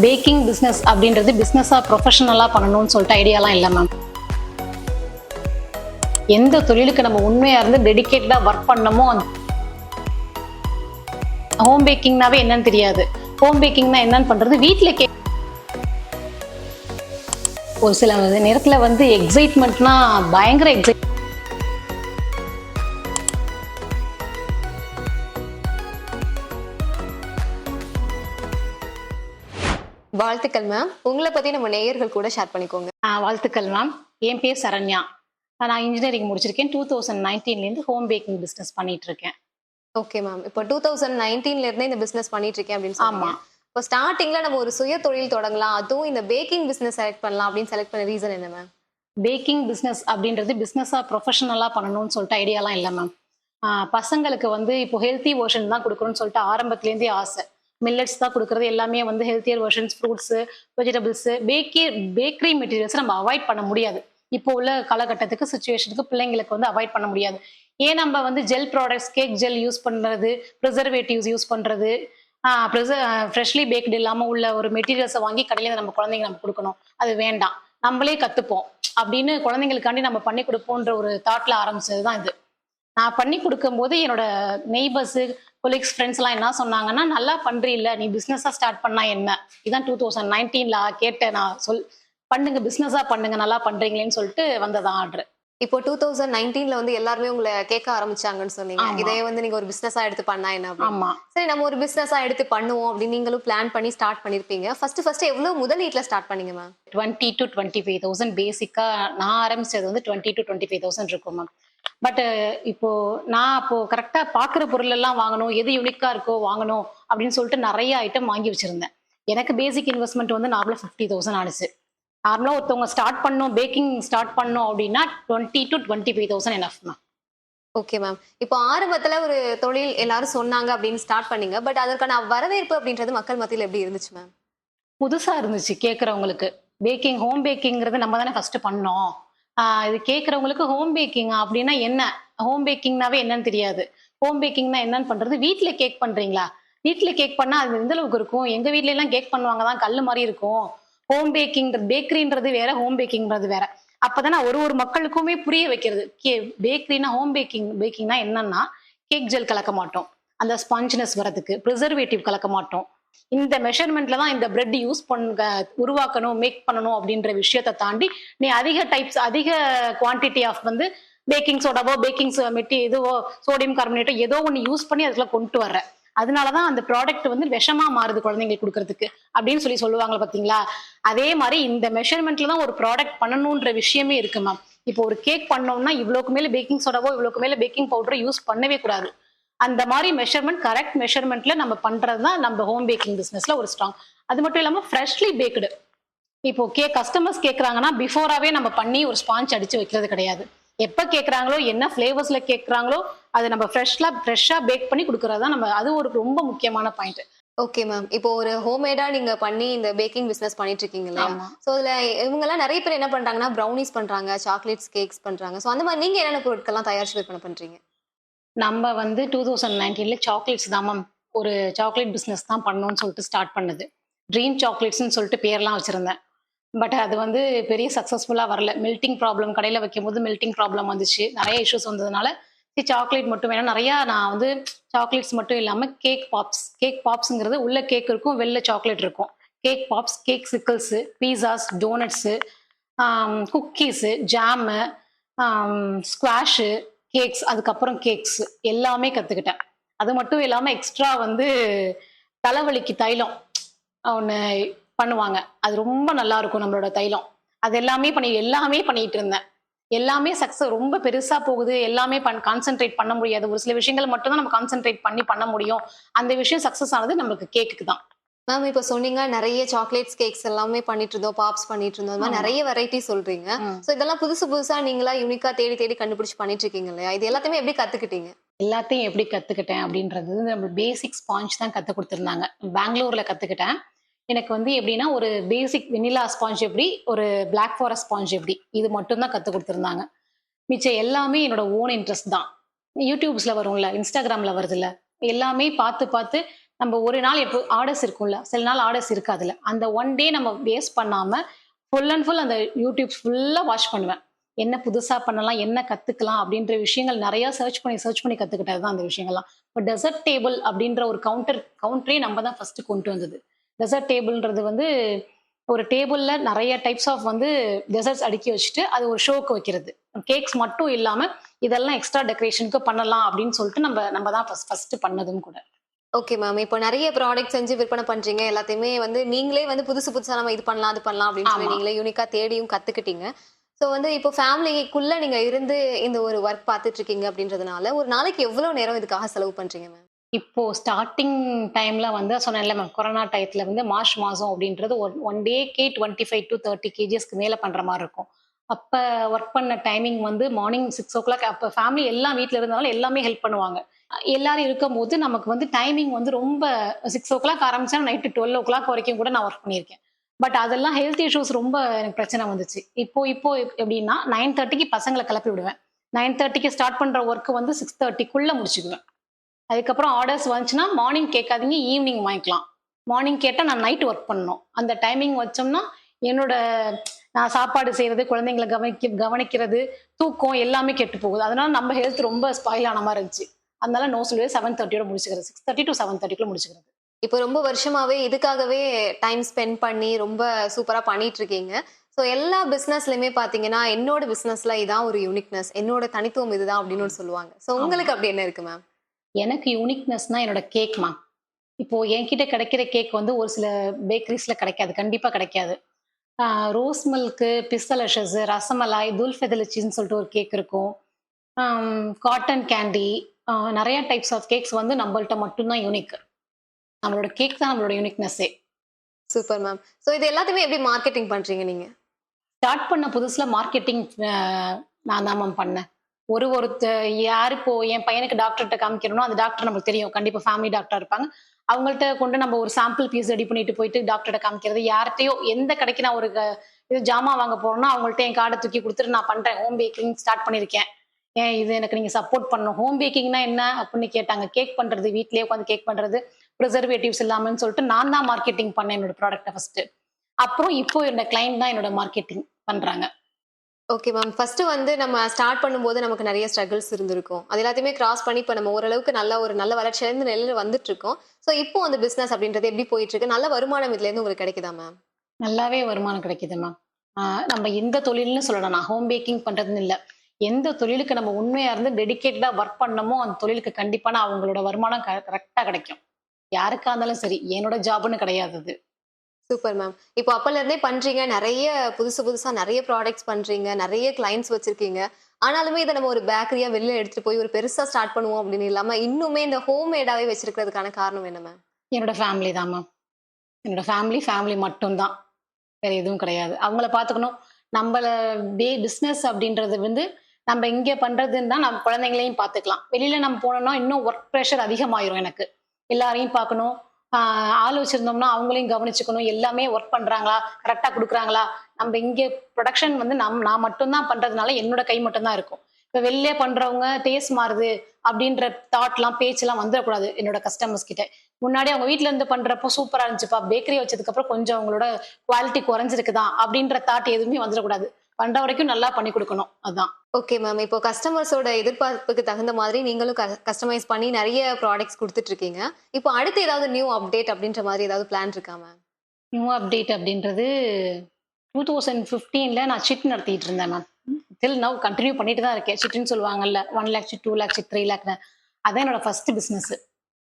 Packing business அப்படின்றது பிஸ்னஸாக ப்ரொஃபஷனலாக பண்ணணும்னு சொல்லிட்டு ஐடியாலாம் இல்லை மேம் எந்த தொழிலுக்கு நம்ம உண்மையாக இருந்து டெடிக்கேட்டடாக ஒர்க் பண்ணமோ அந்த ஹோம் பேக்கிங்னாவே என்னன்னு தெரியாது. ஹோம் பேக்கிங்னா என்னன்னு பண்ணுறது வீட்டில் கே ஒரு சில நேரத்தில் வந்து எக்ஸைட்மெண்ட்னா பயங்கர எக்ஸைட் வாழ்த்துக்கள் மேம் உங்களை பத்தி நம்ம நேயர்கள் கூட ஷேர் பண்ணிக்கோங்க. வாழ்த்துக்கள் மேம் என் பேர் சரண்யா. நான் இன்ஜினியரிங் முடிச்சிருக்கேன். டூ தௌசண்ட் நைன்டீன்லேருந்து ஹோம் பேக்கிங் பிஸ்னஸ் பண்ணிட்டு இருக்கேன் ஓகே மேம் இப்போ டூ தௌசண்ட் நைன்டீன்ல இருந்தே இந்த பிசினஸ் பண்ணிட்டு இருக்கேன் அப்படின்னு ஆமா. சொன்னீங்க இப்போ ஸ்டார்டிங்ல நம்ம ஒரு சுய தொழில் தொடங்கலாம். அதுவும் இந்த பேக்கிங் பிசினஸ் செலக்ட் பண்ணலாம் அப்படின்னு செலக்ட் பண்ண ரீசன் என்ன மேம் பேக்கிங் பிஸ்னஸ் அப்படின்றது பிஸ்னஸாக ப்ரொஃபஷனலாக பண்ணணும்னு சொல்லிட்டு ஐடியாலாம் இல்லை மேம் பசங்களுக்கு வந்து இப்போ ஹெல்த்தி வெர்ஷன் தான் கொடுக்கணும்னு சொல்லிட்டு ஆரம்பத்துலேருந்தே ஆசை. மில்லட்ஸ் தான் கொடுக்குறது. எல்லாமே வந்து ஹெல்த்தியர் வெர்ஷன்ஸ் ஃப்ரூட்ஸு வெஜிடபிள்ஸு பேக்கி பேக்கரி மெட்டீரியல்ஸ் நம்ம அவாய்ட் பண்ண முடியாது. இப்போ உள்ள காலகட்டத்துக்கு சுச்சுவேஷனுக்கு பிள்ளைங்களுக்கு வந்து அவாய்ட் பண்ண முடியாது. ஏன் நம்ம வந்து gel products cake gel use பண்ணுறது ப்ரிசர்வேட்டிவ்ஸ் யூஸ் பண்ணுறது ஃப்ரெஷ்லி பேக்டு இல்லாமல் உள்ள ஒரு மெட்டீரியல்ஸை வாங்கி கடையில் நம்ம குழந்தைங்க நம்ம கொடுக்கணும். அது வேண்டாம். நம்மளே கற்றுப்போம் அப்படின்னு குழந்தைங்களுக்காண்டி நம்ம பண்ணி கொடுப்போன்ற ஒரு தாட்டில் ஆரம்பிச்சது தான் இது. நான் பண்ணி கொடுக்கும்போது என்னோட நெய்பர்ஸு கொலீக்ஸ் ஃப்ரெண்ட்ஸ்லாம் என்ன சொன்னாங்கன்னா நல்லா பண்றீல்ல நீ பிஸ்னஸாக ஸ்டார்ட் பண்ணா என்ன? இதான் டூ தௌசண்ட் நைன்டீன்ல கேட்டேன் நான். சொல் பண்ணுங்க பிஸ்னஸாக பண்ணுங்க நல்லா பண்றீங்களேன்னு சொல்லிட்டு வந்ததான் ஆர்டர் இப்போ டூ தௌசண்ட் நைன்டீன்ல வந்து எல்லாருமே உங்களை கேட்க ஆரம்பிச்சாங்கன்னு சொன்னீங்க. இதை வந்து நீங்க ஒரு பிசினஸா எடுத்து பண்ணா என்ன. ஆமா. சரி நம்ம ஒரு பிசினஸா எடுத்து பண்ணுவோம் அப்படின்னு நீங்களும் பிளான் பண்ணி ஸ்டார்ட் பண்ணிருப்பீங்க. ஃபர்ஸ்ட் ஃபர்ஸ்ட் எவ்வளவு முதலீட்டுல ஸ்டார்ட் பண்ணீங்க ma'am twenty to twenty five thousand பேசிக்காக நான் ஆரம்பிச்சது வந்து twenty to twenty five thousand இருக்கும் மேம் பட் இப்போ நான் அப்போ கரெக்டாக பார்க்குற பொருள் எல்லாம் வாங்கணும் எது யூனிக்காக இருக்கோ வாங்கணும் அப்படின்னு சொல்லிட்டு நிறைய ஐட்டம் வாங்கி வச்சிருந்தேன். எனக்கு பேசிக் இன்வெஸ்ட்மெண்ட் வந்து நார்மலாக ஃபிஃப்டி தௌசண்ட் ஆனிச்சு. நார்மலாக ஒருத்தவங்க ஸ்டார்ட் பண்ணோம் பேக்கிங் ஸ்டார்ட் பண்ணோம் அப்படின்னா twenty to twenty five thousand enough ma'am okay ma'am இப்போ ஆரம்பத்துல ஒரு தொழில் எல்லாரும் சொன்னாங்க அப்படின்னு ஸ்டார்ட் பண்ணீங்க. பட் அதற்கான வரவேற்பு அப்படின்றது மக்கள் மத்தியில எப்படி இருந்துச்சு மேம் புதுசா இருந்துச்சு கேட்குறவங்களுக்கு பேக்கிங் ஹோம் பேக்கிங்கிறது நம்ம தானே ஃபர்ஸ்ட் பண்ணோம். இது கேட்குறவங்களுக்கு ஹோம் பேக்கிங் அப்படின்னா என்ன? ஹோம் பேக்கிங்னாவே என்னன்னு தெரியாது. ஹோம் பேக்கிங்னா என்னன்னு பண்றது? வீட்டில் கேக் பண்றீங்களா? வீட்டில் கேக் பண்ணா அது எந்த அளவுக்கு இருக்கும்? எங்க வீட்ல எல்லாம் கேக் பண்ணுவாங்க தான் கல் மாதிரி இருக்கும். ஹோம் பேக்கிங்கிறது பேக்கரின்றது வேற ஹோம் பேக்கிங்கிறது வேற. அப்பதான் ஒரு ஒரு மக்களுக்குமே புரிய வைக்கிறது. கே பேக்கரினா ஹோம் பேக்கிங் பேக்கிங்னா என்னன்னா கேக் ஜெல் கலக்க மாட்டோம். அந்த ஸ்பாஞ்சினஸ் வரதுக்கு ப்ரிசர்வேட்டிவ் கலக்க மாட்டோம். இந்த மெஷர்மெண்ட்ல தான் இந்த பிரெட் யூஸ் பண்ண உருவாக்கணும் மேக் பண்ணணும் அப்படின்ற விஷயத்தை தாண்டி நீ அதிக டைப்ஸ் அதிக குவான்டிட்டி ஆஃப் வந்து பேக்கிங் சோடாவோ பேக்கிங் மெட்டி இதுவோ சோடியம் கார்பனேட்டோ ஏதோ ஒன்று யூஸ் பண்ணி அதுக்குள்ள கொண்டு வர்ற. அதனாலதான் அந்த ப்ராடக்ட் வந்து விஷமா மாறுது குழந்தைங்களுக்கு கொடுக்கறதுக்கு அப்படின்னு சொல்லி சொல்லுவாங்க பாத்தீங்களா? அதே மாதிரி இந்த மெஷர்மெண்ட்ல தான் ஒரு ப்ராடக்ட் பண்ணணுன்ற விஷயமே இருக்கு மேம் இப்போ ஒரு கேக் பண்ணோம்னா இவ்வளோக்கு மேல பேக்கிங் சோடாவோ இவ்வளோக்கு மேல பேக்கிங் பவுடரோ யூஸ் பண்ணவே கூடாது. அந்த மாதிரி மெஷர்மெண்ட் கரெக்ட் மெஷர்மெண்ட்ல நம்ம பண்றது தான் நம்ம ஹோம் பேக்கிங் பிசினஸ்ல ஒரு ஸ்ட்ராங் அது மட்டும் இல்லாம ஃப்ரெஷ்லி பேக்டு இப்போ கே கஸ்டமர்ஸ் கேட்குறாங்கன்னா பிஃபோராகவே நம்ம பண்ணி ஒரு ஸ்பாஞ்ச் அடிச்சு வைக்கிறது கிடையாது. எப்போ கேட்குறாங்களோ என்ன ஃப்ளேவர்ஸில் கேட்குறாங்களோ அதை நம்ம ஃப்ரெஷ்லாக ஃப்ரெஷ்ஷாக பேக் பண்ணி கொடுக்குறது தான் நம்ம அது ஒரு ரொம்ப முக்கியமான பாயிண்ட் ஓகே மேம் இப்போ ஒரு ஹோம்மேடா நீங்க பண்ணி இந்த பேக்கிங் பிசினஸ் பண்ணிட்டு இருக்கீங்க இல்லையா? ஆமா. சோ இதுல இவங்க எல்லாம் நிறைய பேர் என்ன பண்றாங்கன்னா ப்ரௌனிஸ் பண்றாங்க சாக்லேட்ஸ் கேக்ஸ் பண்றாங்க. சோ அந்த மாதிரி நீங்க என்னென்ன பொருட்கள்லாம் தயாரிச்சு விற்பனை பண்றீங்க? நம்ம வந்து டூ தௌசண்ட் நைன்டீனில் சாக்லேட்ஸ் தான் மேம் ஒரு சாக்லேட் பிஸ்னஸ் தான் பண்ணோன்னு சொல்லிட்டு ஸ்டார்ட் பண்ணது. ட்ரீம் சாக்லேட்ஸ்னு சொல்லிட்டு பேர்லாம் வச்சுருந்தேன். பட் அது வந்து பெரிய சக்ஸஸ்ஃபுல்லாக வரல. மெல்ட்டிங் ப்ராப்ளம் கடையில் வைக்கும்போது மெல்ட்டிங் ப்ராப்ளம் வந்துச்சு. நிறைய இஷ்யூஸ் வந்ததுனால சாக்லேட் மட்டும் வேணும். நிறையா நான் வந்து சாக்லேட்ஸ் மட்டும் இல்லாமல் கேக் பாப்ஸ் கேக் பாப்ஸுங்கிறது உள்ள கேக் இருக்கும் வெளில சாக்லேட் இருக்கும். Cake pops cakesicles pizzas donuts cookies jam squash cakes அதுக்கப்புறம் கேக்ஸ் எல்லாமே கற்றுக்கிட்டேன் அது மட்டும் இல்லாமல் எக்ஸ்ட்ரா வந்து தலைவலிக்கு தைலம் ஒன்று பண்ணுவாங்க. அது ரொம்ப நல்லா இருக்கும் நம்மளோட தைலம். அது எல்லாமே பண்ணி எல்லாமே பண்ணிட்டு இருந்தேன். எல்லாமே சக்ஸஸ் ரொம்ப பெருசாக போகுது. எல்லாமே பண் கான்சென்ட்ரேட் பண்ண முடியாது. ஒரு சில விஷயங்கள் மட்டும் தான் நம்ம கான்சென்ட்ரேட் பண்ணி பண்ண முடியும். அந்த விஷயம் சக்ஸஸ் ஆனது நம்மளுக்கு கேக்குக்கு தான். மேம் இப்போ சொன்னீங்க நிறைய சாக்லேட்ஸ் கேக்ஸ் எல்லாமே பண்ணிட்டு இருந்தோம் பாப்ஸ் பண்ணிட்டு இருந்தோம் மாதிரி. நிறைய வெரைட்டி சொல்றீங்க. சோ இதெல்லாம் புதுசு புதுசா நீங்களா யூனிக்கா தேடி தேடி கண்டுபிடிச்சு பண்ணிட்டு இருக்கீங்க இல்லையா? இது எல்லாத்தையுமே எப்படி கத்துக்கிட்டீங்க? எல்லாத்தையும் எப்படி கத்துக்கிட்டேன் அப்படின்றது நம்ம பேசிக் ஸ்பாஞ்ச் தான் கத்து கொடுத்துருந்தாங்க. பெங்களூர்ல கத்துக்கிட்டேன். எனக்கு வந்து எப்படின்னா ஒரு பேசிக் வெனிலா ஸ்பாஞ்ச் எப்படி ஒரு பிளாக் ஃபாரஸ்ட் ஸ்பாஞ்ச் எப்படி இது மட்டும் தான் கத்து கொடுத்துருந்தாங்க. மிச்சம் எல்லாமே என்னோட ஓன் இன்ட்ரெஸ்ட் தான். யூடியூப்ஸ்ல வரும்ல இன்ஸ்டாகிராம்ல வருதுல்ல எல்லாமே பார்த்து பார்த்து நம்ம ஒரு நாள் எப்போ ஆர்டர்ஸ் இருக்கும்ல சில நாள் ஆர்டர்ஸ் இருக்காதுல்ல. அந்த ஒன் டே நம்ம வேஸ்ட் பண்ணாமல் ஃபுல் அண்ட் ஃபுல் அந்த யூடியூப் ஃபுல்லாக வாஷ் பண்ணுவேன். என்ன புதுசாக பண்ணலாம் என்ன கற்றுக்கலாம் அப்படின்ற விஷயங்கள் நிறையா சர்ச் பண்ணி சர்ச் பண்ணி கற்றுக்கிட்டது தான் அந்த விஷயங்கள்லாம். இப்போ டெசர்ட் டேபிள் அப்படின்ற ஒரு கவுண்டர் கவுண்டரே நம்ம தான் ஃபஸ்ட்டு கொண்டு வந்தது. டெசர்ட் டேபிள்ன்றது வந்து ஒரு டேபிளில் நிறைய டைப்ஸ் ஆஃப் வந்து டெசர்ட்ஸ் அடுக்கி வச்சுட்டு அது ஒரு ஷோக்கு வைக்கிறது. கேக்ஸ் மட்டும் இல்லாமல் இதெல்லாம் எக்ஸ்ட்ரா டெக்கரேஷனுக்கு பண்ணலாம் அப்படின்னு சொல்லிட்டு நம்ம நம்ம தான் ஃபஸ்ட் ஃபஸ்ட்டு பண்ணதும் கூட. ஓகே மேம் இப்போ நிறைய ப்ராடக்ட் செஞ்சு விற்பனை பண்றீங்க. எல்லாத்தையுமே வந்து நீங்களே வந்து புதுசு புதுசா நம்ம இது பண்ணலாம் அது பண்ணலாம் அப்படின்னு சொல்லி. நீங்களே யூனிக்கா தேடியும் கத்துக்கிட்டீங்க. ஸோ வந்து இப்போ ஃபேமிலிக்குள்ள நீங்க இருந்து இந்த ஒரு ஒர்க் பார்த்துட்டு இருக்கீங்க அப்படின்றதுனால ஒரு நாளைக்கு எவ்வளவு நேரம் இதுக்காக செலவு பண்றீங்க மேம் இப்போ ஸ்டார்டிங் டைம்ல வந்து சொன்னேன்ல மேம் கொரோனா டயத்துல வந்து மார்ச் மாசம் அப்படின்றது ஒன் ஒன் டேக்கே டுவெண்ட்டி ஃபைவ் டு தேர்ட்டி கேஜிஸ்க்கு மேல பண்ற மாதிரி இருக்கும். அப்ப ஒர்க் பண்ண டைமிங் வந்து மார்னிங் சிக்ஸ் ஓ கிளாக் அப்ப ஃபேமிலி எல்லாம் வீட்டில் இருந்தாலும் எல்லாமே ஹெல்ப் பண்ணுவாங்க. எல்லாரும் இருக்கும்போது நமக்கு வந்து டைமிங் வந்து ரொம்ப சிக்ஸ் ஓ கிளாக் ஆரம்பிச்சா நைட்டு டுவெல் ஓ கிளாக் வரைக்கும் கூட நான் ஒர்க் பண்ணியிருக்கேன். பட் அதெல்லாம் ஹெல்த் இஷ்யூஸ் ரொம்ப எனக்கு பிரச்சனை வந்துச்சு. இப்போ இப்போ எப்படின்னா நைன் தேர்ட்டிக்கு பசங்களை கிளப்பி விடுவேன். நைன் தேர்ட்டிக்கு ஸ்டார்ட் பண்ற ஒர்க் வந்து சிக்ஸ் தேர்ட்டிக்குள்ள முடிச்சுக்குவேன். அதுக்கப்புறம் ஆர்டர்ஸ் வந்துச்சுன்னா மார்னிங் கேட்காதீங்க ஈவினிங் வாங்கிக்கலாம். மார்னிங் கேட்டால் நான் நைட் ஒர்க் பண்ணணும். அந்த டைமிங் வச்சோம்னா என்னோட நான் சாப்பாடு செய்யறது குழந்தைங்களை கவனிக்க கவனிக்கிறது தூக்கம் எல்லாமே கெட்டு போகுது. அதனால நம்ம ஹெல்த் ரொம்ப ஸ்பாயில் ஆன மாதிரி இருந்துச்சு. அதனால நோ சொல்லுவே செவன் தேர்ட்டியோட முடிச்சுக்கிறது. சிக்ஸ் தேர்ட்டி டு செவன் தேர்ட்டிக்குள்ள முடிச்சுக்கிறது. இப்போ ரொம்ப வருஷமாவே இதுக்காகவே டைம் ஸ்பெண்ட் பண்ணி ரொம்ப சூப்பரா பண்ணிட்டு இருக்கீங்க. ஸோ எல்லா பிசினஸ்லயுமே பாத்தீங்கன்னா என்னோட பிசினஸ்ல இதான் ஒரு யூனிக்னஸ் என்னோட தனித்துவம் இதுதான் அப்படின்னு சொல்லுவாங்க. ஸோ உங்களுக்கு அப்படி என்ன இருக்கு மேம் எனக்கு யூனிக்னஸ்னா என்னோட கேக் மேம் இப்போ என்கிட்ட கிடைக்கிற கேக் வந்து ஒரு சில பேக்கரிஸ்ல கிடைக்காது. கண்டிப்பா கிடைக்காது. ரோஸ் மில்க்கு பிஸ்தலஷஸ் ரசமலாய் துல் ஃபெதலிச்சின்னு சொல்லிட்டு ஒரு கேக் இருக்கும். காட்டன் கேண்டி நிறைய டைப்ஸ் ஆஃப் கேக்ஸ் வந்து நம்மள்ட்ட மட்டும்தான் யூனிக் நம்மளோட கேக் தான் நம்மளோட யூனிக்னஸ்ஸே சூப்பர் மேம் ஸோ இது எல்லாத்தையுமே எப்படி மார்க்கெட்டிங் பண்றீங்க நீங்க? ஸ்டார்ட் பண்ண புதுசுல மார்க்கெட்டிங் நான் தான் மேம் பண்ணேன். ஒரு ஒருத்த யார் இப்போ என் பையனுக்கு டாக்டர்கிட்ட காமிக்கிறனோ அந்த டாக்டர் நமக்கு தெரியும். கண்டிப்பா ஃபேமிலி டாக்டர் இருப்பாங்க. அவங்கள்ட்ட கொண்டு நம்ம ஒரு சாம்பிள் பீஸ் ரெடி பண்ணிட்டு போயிட்டு டாக்டர்கிட்ட காமிக்கிறது யார்கிட்டயோ எந்த கடைக்கு நான் ஒரு இது ஜாமான் வாங்க போறோம்னா அவங்கள்ட்ட என் கார்டை தூக்கி கொடுத்துட்டு நான் பண்றேன். ஹோம் பேக்கிங் ஸ்டார்ட் பண்ணியிருக்கேன் ஏன் இது எனக்கு நீங்க சப்போர்ட் பண்ணணும்? ஹோம் பேக்கிங்னா என்ன அப்படின்னு கேட்டாங்க. கேக் பண்றது வீட்லயே உட்காந்து கேக் பண்றது ப்ரிசர்வேட்டிவ்ஸ் இல்லாமன்னு சொல்லிட்டு நான் தான் மார்க்கெட்டிங் பண்ணேன் என்னோட ப்ராடக்ட்டை ஃபர்ஸ்ட் அப்புறம் இப்போ என்னோட கிளைண்ட் தான் என்னோட மார்க்கெட்டிங் பண்றாங்க. ஓகே மேம் ஃபர்ஸ்ட் வந்து நம்ம ஸ்டார்ட் பண்ணும்போது நமக்கு நிறைய ஸ்ட்ரகிள்ஸ் இருந்திருக்கும். அது எல்லாத்தையுமே கிராஸ் பண்ணி இப்போ நம்ம ஓரளவுக்கு நல்ல ஒரு நல்ல வளர்ச்சியிலேருந்து நிலையில வந்துட்டு இருக்கோம் ஸோ இப்போ அந்த பிஸ்னஸ் அப்படின்றது எப்படி போயிட்டு இருக்கு நல்ல வருமானம் இதுல இருந்து உங்களுக்கு கிடைக்குதா மேம் நல்லாவே வருமானம் கிடைக்குது மேம் நம்ம எந்த தொழில்னு சொல்லலாம். நான் ஹோம் பேக்கிங் பண்றதுன்னு இல்லை. எந்த தொழிலுக்கு நம்ம உண்மையா இருந்து டெடிகேட்டடா ஒர்க் பண்ணமோ அந்த தொழிலுக்கு கண்டிப்பான அவங்களோட வருமானம் கரெக்டாக கிடைக்கும். யாருக்கா இருந்தாலும் சரி என்னோட ஜாப்னு கிடையாது அது. Super ma'am. இப்போ அப்பல இருந்தே பண்றீங்க. நிறைய புதுசு புதுசா நிறைய ப்ராடக்ட்ஸ் பண்றீங்க. நிறைய கிளைண்ட்ஸ் வச்சிருக்கீங்க. ஆனாலுமே இதை நம்ம ஒரு பேக்கரியா வெளில எடுத்துட்டு போய் ஒரு பெருசா ஸ்டார்ட் பண்ணுவோம் அப்படின்னு இல்லாம இன்னுமே இந்த ஹோம் மேடாவே வச்சிருக்கிறதுக்கான காரணம் என்ன மேம்? என்னோட ஃபேமிலி தான் மேம். என்னோட ஃபேமிலி ஃபேமிலி மட்டும்தான். வேற எதுவும் கிடையாது. அவங்கள பார்த்துக்கணும். நம்மள பே பிஸ்னஸ் அப்படின்றது வந்து நம்ம இங்கே பண்றதுன்னு தான் நம்ம குழந்தைங்களையும் பார்த்துக்கலாம். வெளியில நம்ம போனோம்னா இன்னும் ஒர்க் ப்ரெஷர் அதிகமாயிரும் எனக்கு. எல்லாரையும் பார்க்கணும். ஆள் வச்சிருந்தோம்னா அவங்களையும் கவனிச்சுக்கணும். எல்லாமே ஒர்க் பண்றாங்களா? கரெக்டா கொடுக்குறாங்களா? நம்ம இங்கே ப்ரொடக்ஷன் வந்து நம் நான் மட்டும்தான் பண்றதுனால என்னோட கை மட்டும்தான் இருக்கும். இப்போ வெளிலே பண்றவங்க டேஸ்ட் மாறுது அப்படின்ற தாட்லாம் பேச்செல்லாம் வந்துடக்கூடாது என்னோட கஸ்டமர்ஸ் கிட்ட. முன்னாடி அவங்க வீட்டுல இருந்து பண்றப்போ சூப்பரா இருந்துச்சுப்பா. பேக்கரி வச்சதுக்கு அப்புறம் கொஞ்சம் அவங்களோட குவாலிட்டி குறைஞ்சிருக்குதான் அப்படின்ற தாட் எதுவுமே வந்துடக்கூடாது. பண்ற வரைக்கும் நல்லா பண்ணி கொடுக்கணும். அதான். ஓகே மேம் இப்போ கஸ்டமர்ஸோட எதிர்பார்ப்புக்கு தகுந்த மாதிரி நீங்களும் கஸ்டமைஸ் பண்ணி நிறைய ப்ராடக்ட்ஸ் கொடுத்துட்டு இருக்கீங்க இப்போ அடுத்து ஏதாவது நியூ அப்டேட் அப்படின்ற மாதிரி ஏதாவது பிளான் இருக்கா மேம் நியூ அப்டேட் அப்படின்றது டூ தௌசண்ட் ஃபிஃப்டீன்ல நான் சிட் நடத்திட்டு இருந்தேன் மேம் டில் நவ் கண்டினியூ பண்ணிட்டு தான் இருக்கேன். சிட்டுன்னு சொல்லுவாங்கல்ல. One lakh chit two lakh chit three lakh அதான் என்னோட ஃபர்ஸ்ட் பிஸ்னஸ்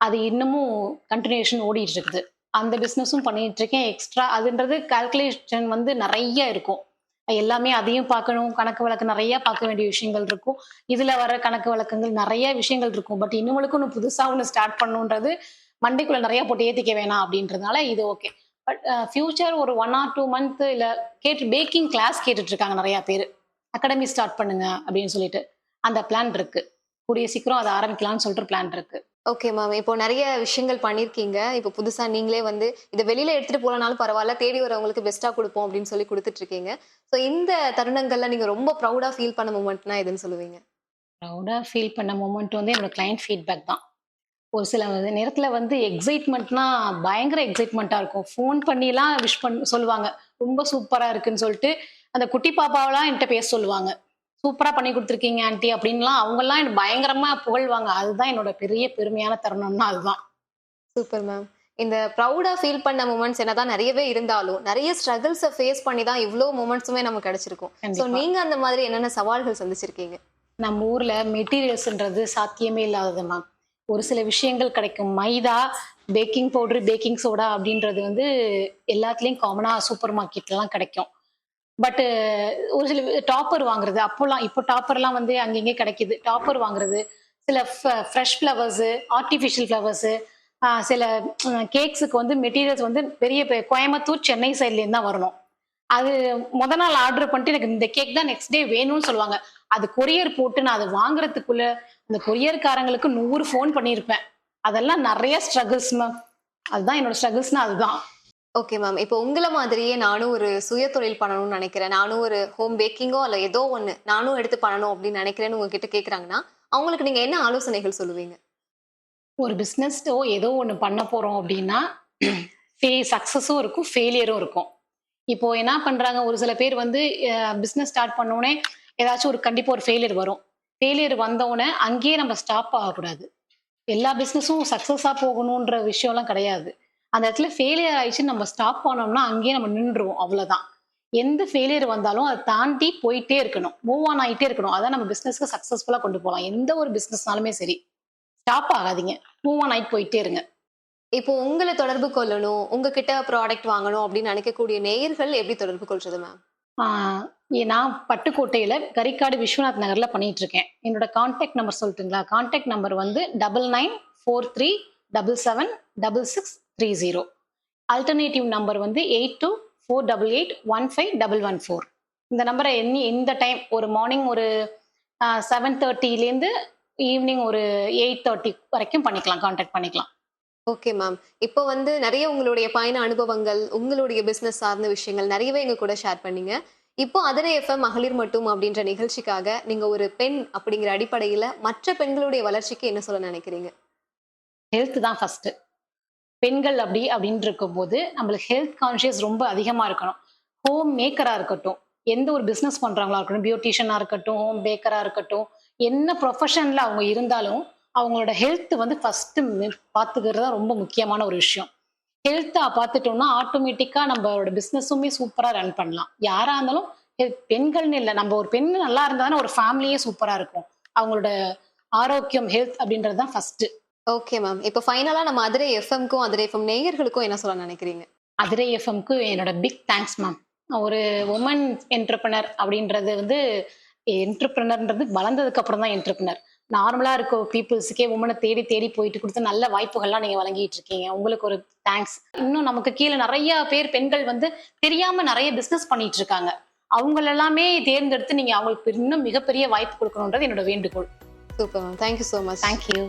அது இன்னமும் கண்டினியூஷன் ஓடிட்டு இருக்குது. அந்த பிஸ்னஸும் பண்ணிட்டு இருக்கேன். எக்ஸ்ட்ரா அதுன்றது கால்குலேஷன் வந்து நிறைய இருக்கும். எல்லாமே அதையும் பார்க்கணும் கணக்கு வழக்கு நிறைய பார்க்க வேண்டிய விஷயங்கள் இருக்கும். இதுல வர கணக்கு வழக்கங்கள் நிறைய விஷயங்கள் இருக்கும். பட் இன்னும் ஒன்று புதுசா ஒன்று ஸ்டார்ட் பண்ணணுன்றது மண்டைக்குள்ள நிறைய போட்டு ஏத்திக்க வேணாம் அப்படின்றதுனால இது ஓகே பட் ஃபியூச்சர் ஒரு ஒன் ஆர் டூ மந்த் இல்ல கேட்டு பேக்கிங் கிளாஸ் கேட்டுட்டு இருக்காங்க நிறைய பேர். அகாடமி ஸ்டார்ட் பண்ணுங்க அப்படின்னு சொல்லிட்டு. அந்த பிளான் இருக்கு. கூடிய சீக்கிரம் அதை ஆரம்பிக்கலாம்னு சொல்லிட்டு பிளான் இருக்கு. ஓகே மேம் இப்போ நிறைய விஷயங்கள் பண்ணியிருக்கீங்க இப்போ புதுசா நீங்களே வந்து இதை வெளியில எடுத்துட்டு போலனாலும் பரவாயில்ல தேடி வரவங்களுக்கு பெஸ்ட்டாக கொடுப்போம் அப்படின்னு சொல்லி கொடுத்துட்டு இருக்கீங்க ஸோ இந்த தருணங்கள்ல நீங்க ரொம்ப ப்ரௌடா ஃபீல் பண்ண மூமெண்ட்னா எதுன்னு சொல்லுவீங்க? ப்ரௌடாக ஃபீல் பண்ண மூமெண்ட் வந்து என்னோட கிளைண்ட் ஃபீட்பேக் தான். ஒரு சில நேரத்தில் வந்து எக்ஸைட்மெண்ட்னா பயங்கர எக்ஸைட்மெண்ட்டாக இருக்கும். ஃபோன் பண்ணிலாம் விஷ் பண்ண சொல்லுவாங்க. ரொம்ப சூப்பராக இருக்குன்னு சொல்லிட்டு அந்த குட்டி பாப்பாவெல்லாம் என்கிட்ட பேச சொல்லுவாங்க. சூப்பரா பண்ணி கொடுத்துருக்கீங்க ஆண்டி அப்படின்லாம் அவங்கெல்லாம் எனக்கு பயங்கரமா புகழ்வாங்க. அதுதான் என்னோட பெரிய பெருமையான தருணம்னா அதுதான். Super ma'am. இந்த ப்ரௌடா ஃபீல் பண்ண மூமெண்ட்ஸ் என்னதான் நிறையவே இருந்தாலும் நிறைய ஸ்ட்ரகிள்ஸை ஃபேஸ் பண்ணி தான் இவ்வளோ மூமெண்ட்ஸுமே நமக்கு கிடைச்சிருக்கும். ஸோ கண்டிப்பா. நீங்க அந்த மாதிரி என்னென்ன சவால்கள் சந்திச்சிருக்கீங்க? நம்ம ஊர்ல மெட்டீரியல்ஸ்ன்றது சாத்தியமே இல்லாதது மேம். ஒரு சில விஷயங்கள் கிடைக்கும். மைதா பேக்கிங் பவுடர் பேக்கிங் சோடா அப்படின்றது வந்து எல்லாத்துலேயும் காமனாக சூப்பர் மார்க்கெட்லாம் கிடைக்கும். பட்டு uh, ஒரு சில டாப்பர் வாங்குறது. அப்போல்லாம் இப்போ டாப்பர்லாம் வந்து அங்கங்கே கிடைக்கிது. டாப்பர் வாங்குறது. சில ஃப்ரெஷ் ஃப்ளவர்ஸு ஆர்டிஃபிஷியல் ஃப்ளவர்ஸு சில கேக்ஸுக்கு வந்து மெட்டீரியல்ஸ் வந்து பெரிய பெ- கோயம்புத்தூர் சென்னை சைட்லேருந்து தான் வரணும். அது முத நாள் ஆர்டர் பண்ணிட்டு எனக்கு இந்த கேக் தான் நெக்ஸ்ட் டே வேணும்னு சொல்லுவாங்க. அது கொரியர் போட்டு நான் அதை வாங்குறதுக்குள்ள அந்த கொரியர்காரங்களுக்கு நூறு ஃபோன் பண்ணியிருப்பேன். அதெல்லாம் நிறைய ஸ்ட்ரகிள்ஸ் மேம் அதுதான் என்னோட ஸ்ட்ரகிள்ஸ்னா அதுதான். ஓகே மேம் இப்போ உங்களை மாதிரியே நானும் ஒரு சுய தொழில் பண்ணணும்னு நினைக்கிறேன். நானும் ஒரு ஹோம் பேக்கிங்கோ இல்லை ஏதோ ஒன்று நானும் எடுத்து பண்ணணும் அப்படின்னு நினைக்கிறேன்னு உங்ககிட்ட கேட்குறாங்கன்னா அவங்களுக்கு நீங்கள் என்ன ஆலோசனைகள் சொல்லுவீங்க? ஒரு பிஸ்னஸ்டோ ஏதோ ஒன்று பண்ண போகிறோம் அப்படின்னா ஃபே சக்ஸஸும் இருக்கும் ஃபெயிலியரும் இருக்கும். இப்போ என்ன பண்ணுறாங்க ஒரு சில பேர் வந்து பிஸ்னஸ் ஸ்டார்ட் பண்ணோடனே ஏதாச்சும் ஒரு கண்டிப்பாக ஒரு ஃபெயிலியர் வரும். ஃபெயிலியர் வந்தவுடனே அங்கேயே நம்ம ஸ்டாப் ஆகக்கூடாது. எல்லா பிஸ்னஸும் சக்ஸஸாக போகணுன்ற விஷயம்லாம் கிடையாது. அந்த இடத்துல ஃபெயிலியர் ஆயிடுச்சு நம்ம ஸ்டாப் பண்ணோம்னா அங்கேயே நம்ம நின்றுவோம் அவ்வளோதான் எந்த ஃபெயிலியர் வந்தாலும் அதை தாண்டி போயிட்டே இருக்கணும். மூவ் ஆன் ஆகிட்டே இருக்கணும். அதான் நம்ம பிஸ்னஸ்க்கு சக்ஸஸ்ஃபுல்லாக கொண்டு போகலாம். எந்த ஒரு பிஸ்னஸ்னாலுமே சரி. ஸ்டாப் ஆகாதீங்க. மூவ் ஆன் ஆகிட்டு போயிட்டே இருங்க. இப்போ உங்களை தொடர்பு கொள்ளணும் உங்ககிட்ட ப்ராடக்ட் வாங்கணும் அப்படின்னு நினைக்கக்கூடிய நேயர்கள் எப்படி தொடர்பு கொள்றது மேம் நான் பட்டுக்கோட்டையில கரிக்காடு விஸ்வநாத் நகர்ல பண்ணிட்டு இருக்கேன் என்னோட கான்டாக்ட் நம்பர் சொல்லட்டுங்களா கான்டாக்ட் நம்பர் வந்து double nine four three double seven double six three zero alternative number வந்து eight two four double eight one five double one four இந்த நம்பரை எண்ணி இந்த டைம் ஒரு மார்னிங் ஒரு செவன் தேர்ட்டிலேருந்து ஈவினிங் ஒரு எயிட் தேர்ட்டி வரைக்கும் பண்ணிக்கலாம் கான்டாக்ட் பண்ணிக்கலாம். ஓகே மேம் இப்போ வந்து நிறைய உங்களுடைய பயண அனுபவங்கள் உங்களுடைய பிசினஸ் சார்ந்த விஷயங்கள் நிறையவே எங்க கூட ஷேர் பண்ணீங்க. இப்போ அதனை எஃப்எம் மகளிர் மட்டும் அப்படின்ற நிகழ்ச்சிக்காக நீங்க ஒரு பெண் அப்படிங்கிற அடிப்படையில மற்ற பெண்களுடைய வளர்ச்சிக்கு என்ன சொல்ல நினைக்கிறீங்க? ஹெல்த் தான் ஃபர்ஸ்ட் பெண்கள் அப்படி அப்படின்னு இருக்கும்போது நம்மளுக்கு ஹெல்த் கான்ஷியஸ் ரொம்ப அதிகமாக இருக்கணும். ஹோம் மேக்கராக இருக்கட்டும் எந்த ஒரு பிஸ்னஸ் பண்ணுறாங்களா இருக்கட்டும் பியூட்டிஷியனாக இருக்கட்டும் ஹோம் பேக்கராக இருக்கட்டும் என்ன ப்ரொஃபஷனில் அவங்க இருந்தாலும் அவங்களோட ஹெல்த் வந்து ஃபஸ்ட்டு பார்த்துக்கிறது தான் ரொம்ப முக்கியமான ஒரு விஷயம். ஹெல்த்தாக பார்த்துட்டோம்னா ஆட்டோமேட்டிக்காக நம்மளோட பிஸ்னஸுமே சூப்பராக ரன் பண்ணலாம். யாராக இருந்தாலும் பெண்கள்னு இல்லை நம்ம ஒரு பெண் நல்லா இருந்தாலும் ஒரு ஃபேமிலியே சூப்பராக இருக்கும். அவங்களோட ஆரோக்கியம் ஹெல்த் அப்படின்றது தான் ஃபஸ்ட்டு ஓகே மேம் இப்போ ஃபைனலா நம்ம அதிரை எஃப்எம்க்கும் அதிரை எஃப்எம் நேயர்களுக்கும் என்ன சொல்ல நினைக்கிறீங்க? அதிரை எஃப்எம்க்கு என்னோட பிக் தேங்க்ஸ் மேம் ஒரு உமன் என்டர்பிரனர் அப்படின்றது வந்து என்டர்பிரனர்ன்றது வளர்ந்ததுக்கு அப்புறம் தான் என்டர்பிரனர் நார்மலா இருக்க பீப்புள்ஸுக்கே உமனை தேடி தேடி போயிட்டு கொடுத்து நல்ல வாய்ப்புகள்லாம் நீங்க வழங்கிட்டு இருக்கீங்க. உங்களுக்கு ஒரு தேங்க்ஸ் இன்னும் நமக்கு கீழே நிறைய பேர் பெண்கள் வந்து தெரியாம நிறைய பிசினஸ் பண்ணிட்டு இருக்காங்க. அவங்கள எல்லாமே தேர்ந்தெடுத்து நீங்க அவங்களுக்கு இன்னும் மிகப்பெரிய வாய்ப்பு கொடுக்கணுன்றது என்னோட வேண்டுகோள். Super ma'am thank you so much thank you